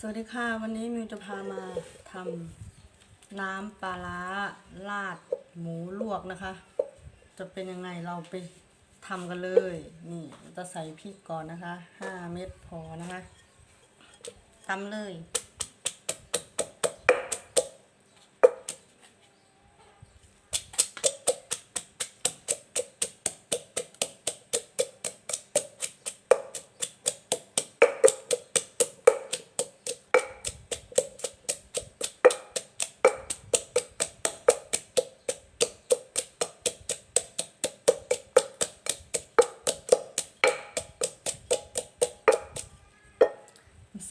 สวัสดีค่ะ วันนี้มิวจะพามาทำน้ำปลาร้าราดหมูลวกนะคะ จะเป็นยังไงเราไปทำกันเลย นี่จะใส่พริกก่อนนะคะห้าเม็ดพอนะคะตำเลย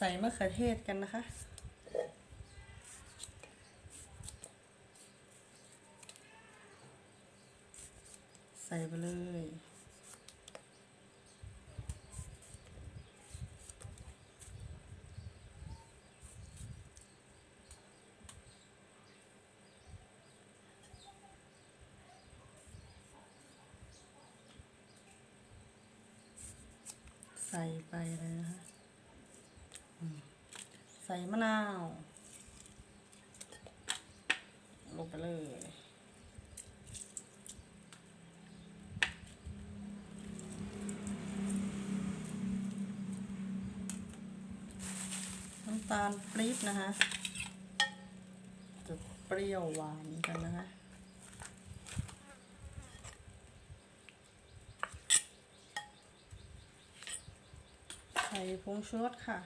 ใส่มะเขือเทศกันนะคะ ใส่ไปเลยใส่ไปเลยนะคะ ใส่มะนาว ลงไปเลย น้ำตาลปรี๊บนะคะจะเปรี้ยวหวานกันนะคะใส่ผงชูรสค่ะ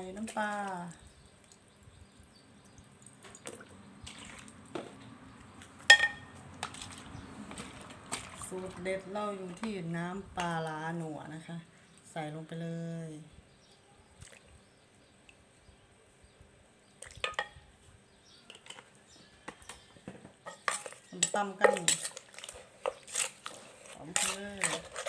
ส่น้ำปลาสูตรเด็ดเราอยู่ที่น้ำปลาลาหนัวนะคะ ใส่ลงไปเลย ตำกันหอมเลย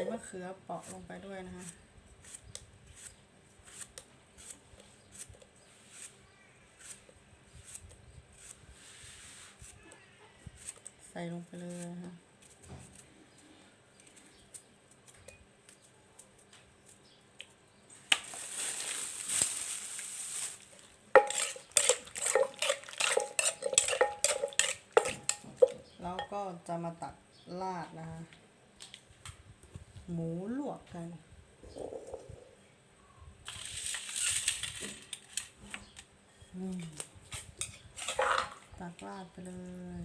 ส่มะเขือเปาะลงไปด้วยนะคะใส่ลงไปเลยนะคะแล้วก็จะมาตักราดนะคะ หมูลวกกัน ตักราดไปเลย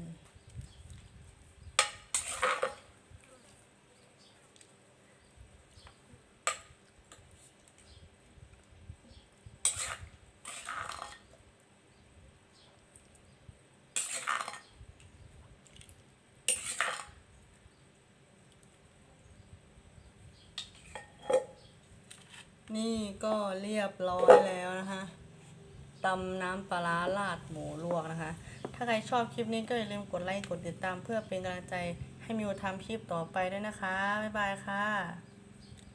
นี่ก็เรียบร้อยแล้วนะคะตำน้ำปลาราดหมูลวกนะคะ ถ้าใครชอบคลิปนี้ก็อย่าลืมกดไลค์กดติดตามเพื่อเป็นกำลังใจให้มิวทำคลิปต่อไปด้วยนะคะ บ๊ายบายค่ะ